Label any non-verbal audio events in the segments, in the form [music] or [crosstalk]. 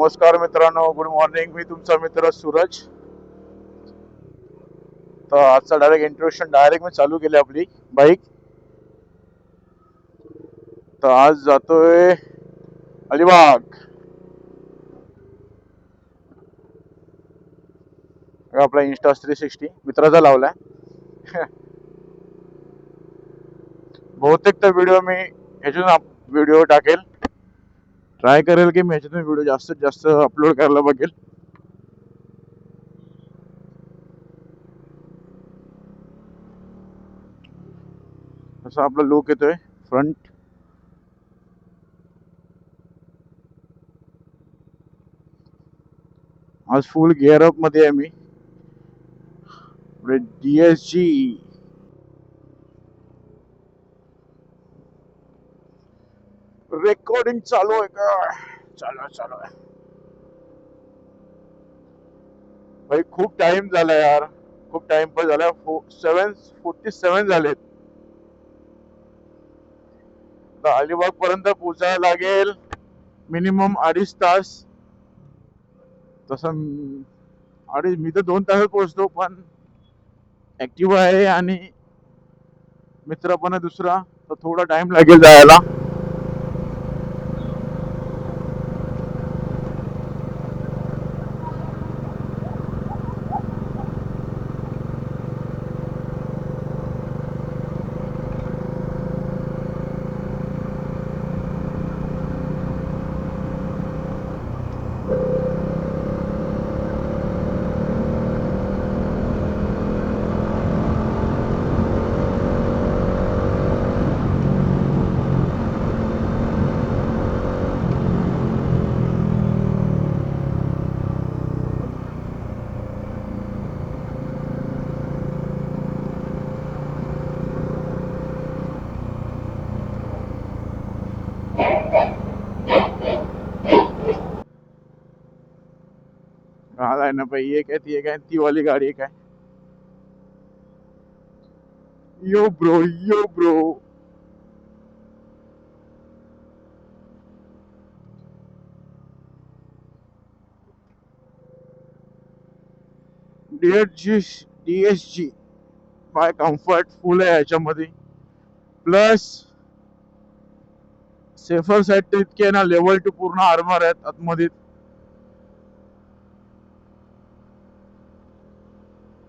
नमस्कार मित्रांनो good morning मी तुमचा मित्र सूरज. तर आजचा डायरेक्ट इंट्रोडक्शन डायरेक्ट मी चालू केली आपली. बाईक तर आज जातोय अलिबाग. आपला इन्स्टा थ्री सिक्स्टी मित्राचा लावलाय. [laughs] बहुतेक तर व्हिडिओ मी ह्याच्यातून व्हिडिओ टाकेल. ट्राय करेल की मी ह्याच्यातून व्हिडिओ जास्तीत जास्त अपलोड करायला बघेल. असा आपला लुक येतोय फ्रंट आज फुल गिअर अपमध्ये आहे मी. डीएसजी रेकॉर्डिंग चालू आहे का? चालू आहे चालू. आहे भाई खूप टाइम झाला यार. खूप टाइम पण झाला. सेवन फोर्टी सेवन झालेत. तर अलिबाग पर्यंत पोचायला लागेल. मिनिमम अडीच तास. तसं अडीच मी तर दोन तासात पोहोचतो पण ऍक्टिव्ह आहे आणि मित्र पण आहे दुसरा तर थोडा टाइम लागेल जायला. है ना भाई? एक आहे है एक आहे ती वाली गाडी एक आहे yo bro yo bro. DSG DSG bye comfort full आहे याच्यामध्ये. प्लस सेफर साईड इतके ना लेवल टू पूर्ण आर्मर आहेत आतमध्ये.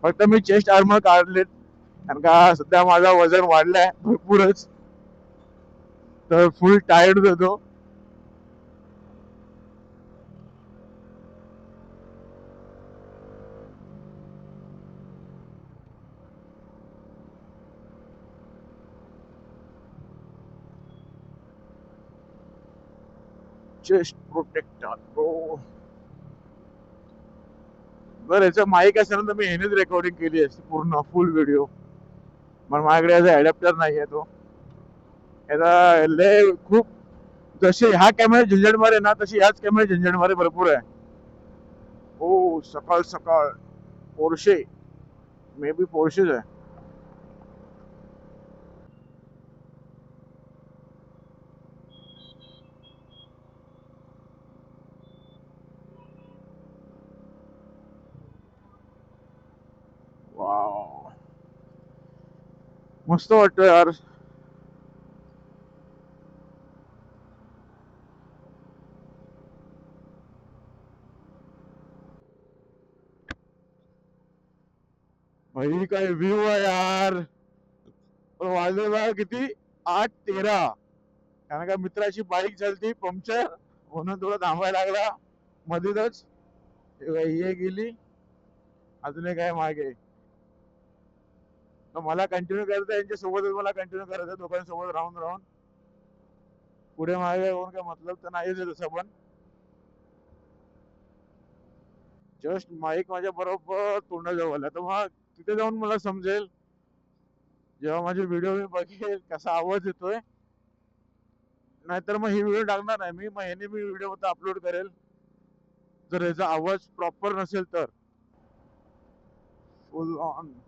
फक्त मी चेस्ट आर्मर काढलेत. कारण का सध्या माझा वजन वाढलाय भरपूरच. तर फुल टायर्ड होतो. चेस्ट प्रोटेक्टर बरं याचं माईक असेल ना तर मी ह्यानेच रेकॉर्डिंग केली असते पूर्ण फुल व्हिडिओ पण माझ्याकडे याचा ॲडॅप्टर नाही आहे तो. याचा लय खूप जसे ह्या कॅमेरा झंझट मारे ना तशी ह्याच कॅमेरा झंझट भरपूर आहे. हो सकाळ सकाळ पोरशे मे बी पोरशेच आहे. मस्त वाटतं यार. भाई काय व्ह्यू आहे यार. पण वाजले बघा किती? आठ तेरा. कारण का मित्राची बाईक झाली पंक्चर. म्हणून थोडं थांबायला लागला. मध्येच हे गेली. अजून काय मागे. तर मला कंटिन्यू करायचं यांच्या सोबतच मला कंटिन्यू करायचं दोघांसोबत राहून राहून. पुढे मागे होऊन काय मतलब तर नाहीच आहे तसं पण. जस्ट माईक माझ्या बरोबर तोंडाजवळ आला. तर मग तिथे जाऊन मला समजेल. जेव्हा माझे व्हिडिओ मी बघेल कसा आवाज येतोय. नाहीतर मग ही व्हिडिओ टाकणार नाही. मी मग ह्याने मी व्हिडिओ फक्त अपलोड करेल. जर याचा आवाज प्रॉपर नसेल तर. फुल ऑन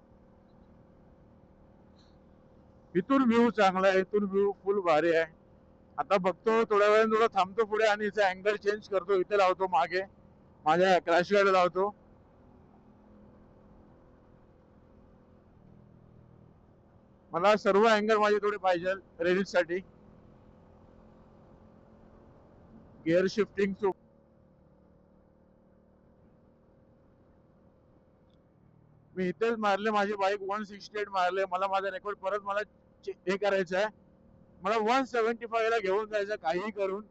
इथून व्ह्यू चांगला आहे इथून व्ह्यू फुल भारी आहे. आता बघतो थोड्या वेळाने थोडं थांबतो पुढे आणि इथे अँगल चेंज करतो. इथे लावतो मागे. माझ्या क्रॅश गाड लावतो. मला सर्व अँगल माझे थोडे पाहिजे रेडिटसाठी. गिअर शिफ्टिंग मी मारले माझी बाईक वन सिक्स्टी एट मारले मला माझा रेकॉर्ड परत मला हे करायचं आहे. मला वन सेव्हन्टी फायला घेऊन जायचं काही करून.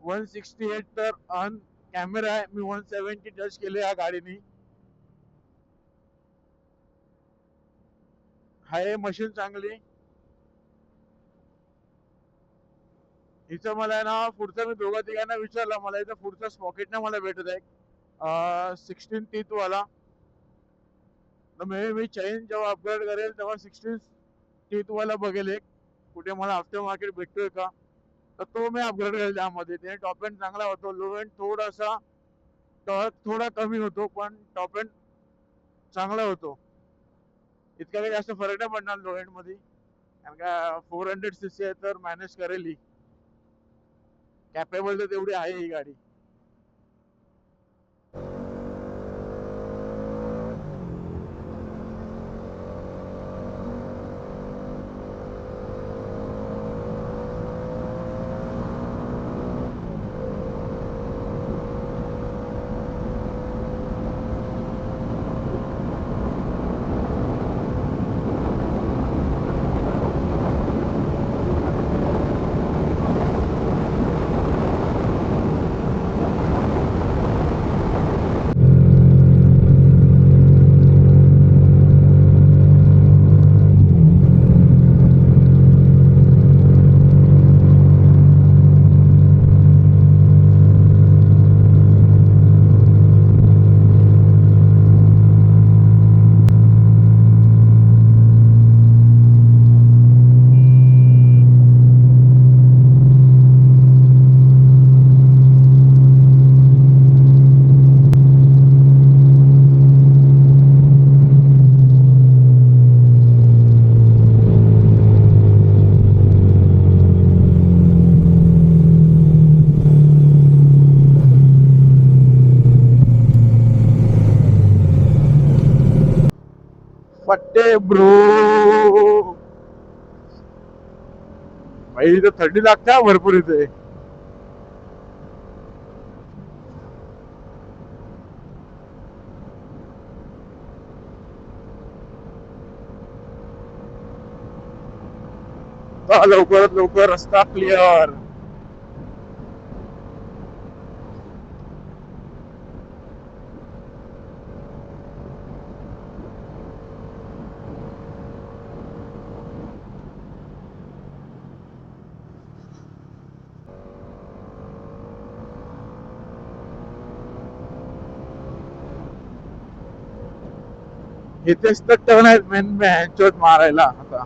वन सिक्स्टी एट तर ऑन कॅमेरा आहे. मी वन सेव्हन्टी टच केले या गाडीनी. हाय मशीन चांगली. हिचं मला ना पुढचं मी दोघा तिघांना विचारलं मला इथं पुढचा स्पॉकेट ना मला भेटत आहे सिक्स्टीन टीथ वाला. तर मी मी चैन जेव्हा अपग्रेड करेल तेव्हा सिक्स्टीन टी वाला बघेल एक. कुठे मला आफ्टर मार्केट भेटतोय का? तर तो मी अपग्रेड करेल त्यामध्ये. त्याने टॉप एंड चांगला होतो. लो एंड थोडासा टॉर्क थोडा कमी होतो पण टॉप एंड चांगला होतो. इतका काही जास्त फरक नाही पडणार लो एंडमध्ये. कारण का फोर हंड्रेड सी सी आहे तर मॅनेज करेल ही. कॅपेबल तर तेवढी आहे ही गाडी. फट्टे ब्रो. भाई इथं थंडी लागते भरपूर इथे. लवकरात लवकर रस्ता क्लिअर इथेच तर टर्न आहेत मेन ह्यांच्यात मारायला आता.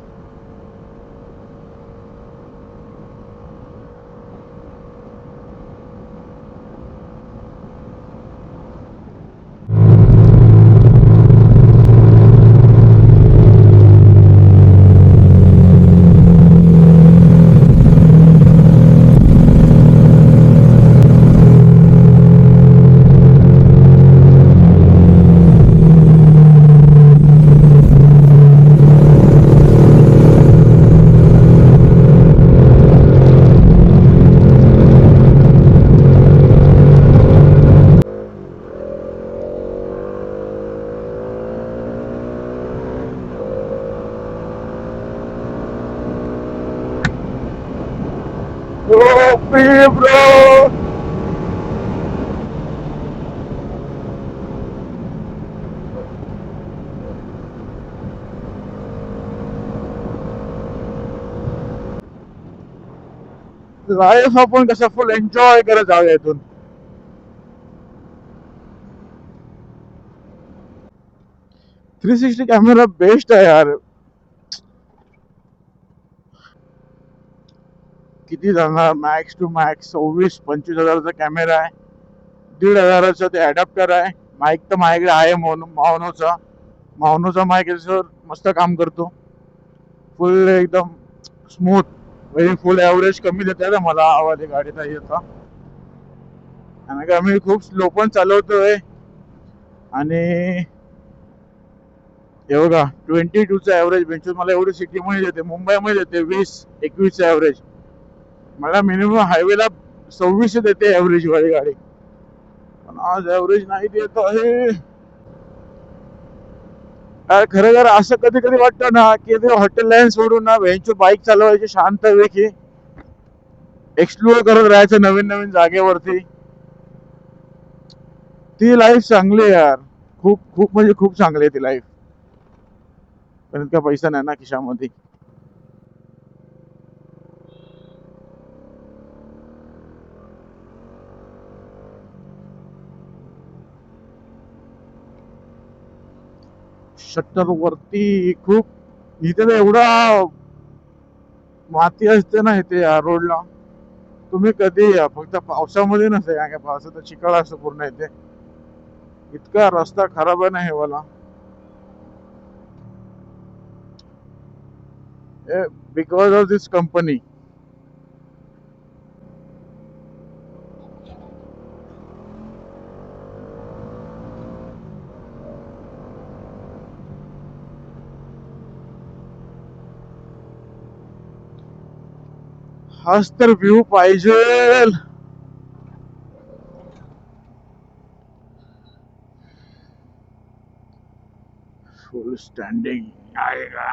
Oh, bro! लाईफ आपण कसं फुल एन्जॉय करत जाऊया इथून थ्री सिक्स्टी कॅमेरा बेस्ट आहे यार किती जाणार? मॅक्स टू मॅक्स सव्वीस पंचवीस हजाराचा कॅमेरा आहे. दीड हजाराचा ते ॲडॅप्टर आहे. माईक तर माझ्याकडे आहे मोनो मावनोचा. मावनोचा माईक याच्यावर मस्त काम करतो. फुल एकदम स्मूथ म्हणजे फुल ॲव्हरेज कमी देते ना मला आवाज आहे गाडीचा याचा आणि का मी खूप स्लो पण चालवतोय. आणि हे बघा ट्वेंटी टूचा ॲव्हरेज बेंचूस मला एवढी सिटीमध्ये देते. मुंबईमध्ये देते वीस एकवीसचा ॲव्हरेज मला मिनिमम हायवेला सव्वीस देते ॲव्हरेज वाली गाडी. पण आज ॲव्हरेज नाही देत आहे. यार खरं जर असं कधी कधी वाटतं ना की ते हॉटेल लाईन सोडून ना व्हेंचर बाईक चालवायची शांत पैकी एक्सप्लोअर करत राहायचं नवीन नवीन जागेवरती. ती लाईफ चांगली आहे यार. खूप खूप म्हणजे खूप चांगली आहे ती लाईफ पण इतका पैसा नाही ना खिशामध्ये. शट्टर वरती खूप इथे तर एवढा माती असते ना इथे या रोडला. तुम्ही कधी या फक्त पावसामध्ये नसते काय काय पावसाचा चिखल असतो पूर्ण इथे. इतका रस्ता खराब आहे ना हे वाला. बिकॉज ऑफ दिस कंपनी हाच तर व्ह्यू पाहिजे फुल स्टँडिंग का